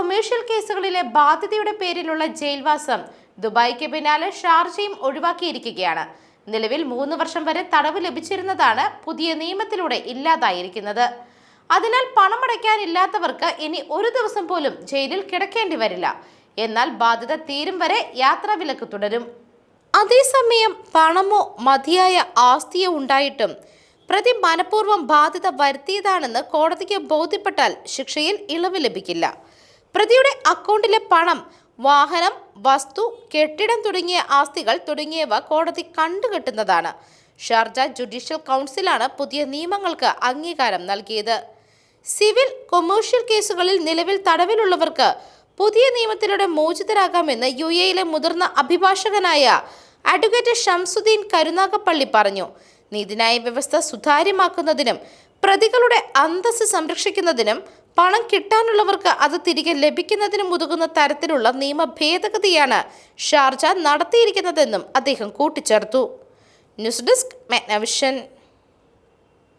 Commercial കേസുകളിലെ ബാധ്യതയുടെ പേരിലുള്ള ജയിൽവാസം ദുബായിക്ക് പിന്നാലെ ഷാർജയും ഒഴിവാക്കിയിരിക്കുകയാണ്. നിലവിൽ മൂന്ന് വർഷം വരെ തടവ് ലഭിച്ചിരുന്നതാണ് പുതിയ നിയമത്തിലൂടെ ഇല്ലാതായിരിക്കുന്നത്. അതിനാൽ പണമടയ്ക്കാനില്ലാത്തവർക്ക് ഇനി ഒരു ദിവസം പോലും ജയിലിൽ കിടക്കേണ്ടി വരില്ല. എന്നാൽ ബാധ്യത തീരും വരെ യാത്രാവിലക്ക് തുടരും. അതേസമയം പണമോ മതിയായ ആസ്തിയോ ഉണ്ടായിട്ടും പ്രതി മനഃപൂർവം ബാധ്യത വരുത്തിയതാണെന്ന് കോടതിക്ക് ബോധ്യപ്പെട്ടാൽ ശിക്ഷയിൽ ഇളവ് ലഭിക്കില്ല. പ്രതിയുടെ അക്കൗണ്ടിലെ പണം വാഹനം വസ്തു കെട്ടിടം തുടങ്ങിയ ആസ്തികൾ തുടങ്ങിയവ കോടതി കണ്ടുകെട്ടുന്നതാണ്. ഷാർജ ജുഡീഷ്യൽ കൗൺസിലാണ് പുതിയ നിയമങ്ങൾക്ക് അംഗീകാരം നൽകിയത്. സിവിൽ കൊമേഴ്ഷ്യൽ കേസുകളിൽ നിലവിൽ തടവിലുള്ളവർക്ക് പുതിയ നിയമത്തിലൂടെ മോചിതരാകാമെന്ന് യു എയിലെ മുതിർന്ന അഭിഭാഷകനായ അഡ്വക്കേറ്റ് ഷംസുദ്ദീൻ കരുനാഗപ്പള്ളി പറഞ്ഞു. നീതിന്യായ വ്യവസ്ഥ സുതാര്യമാക്കുന്നതിനും പ്രതികളുടെ അന്തസ്സ് സംരക്ഷിക്കുന്നതിനും പണം കിട്ടാനുള്ളവർക്ക് അത് തിരികെ ലഭിക്കുന്നതിനും ഉതകുന്ന തരത്തിലുള്ള നിയമ ഭേദഗതിയാണ് ഷാർജ നടത്തിയിരിക്കുന്നതെന്നും അദ്ദേഹം കൂട്ടിച്ചേർത്തു. News desk മെഗ്നവിഷൻ.